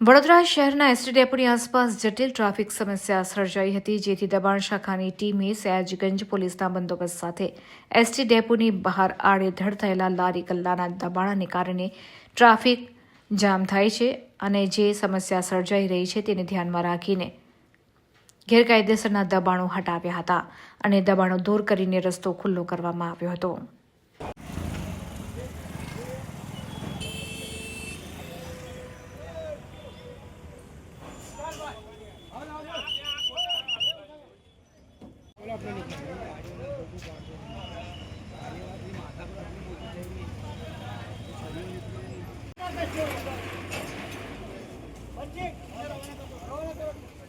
વડોદરા શહેરના એસટી ડેપોની આસપાસ જટિલ ટ્રાફિક સમસ્યા સર્જાઈ હતી, જેથી દબાણ શાખાની ટીમે સયાજગંજ પોલીસના બંદોબસ્ત સાથે એસટી ડેપોની બહાર આડેધડ થયેલા લારી કલ્લાના દબાણને કારણે ટ્રાફિક જામ થાય છે અને જે સમસ્યા સર્જાઈ રહી છે તેને ધ્યાનમાં રાખીને ગેરકાયદેસરના દબાણો હટાવ્યા હતા અને દબાણો દૂર કરીને રસ્તો ખુલ્લો કરવામાં આવ્યો હતો.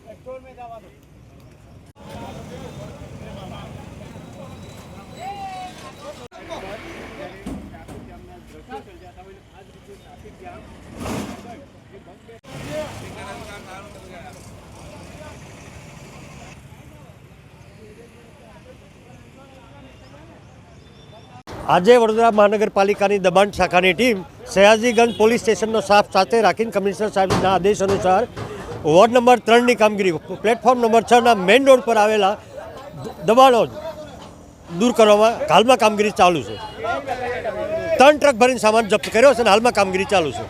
પેટ્રોલ મેં જવા દો આજે વડોદરા મહાનગરપાલિકાની દબાણ શાખાની ટીમ સયાજીગંજ પોલીસ સ્ટેશનનો સાફ સાથે રાખીને કમિશનર સાહેબના આદેશ અનુસાર વોર્ડ નંબર ત્રણની કામગીરી, પ્લેટફોર્મ નંબર છના મેઇન રોડ પર આવેલા દબાણો દૂર કરવામાં હાલમાં કામગીરી ચાલુ છે. ત્રણ ટ્રક ભરીને સામાન જપ્ત કર્યો છે અને હાલમાં કામગીરી ચાલુ છે.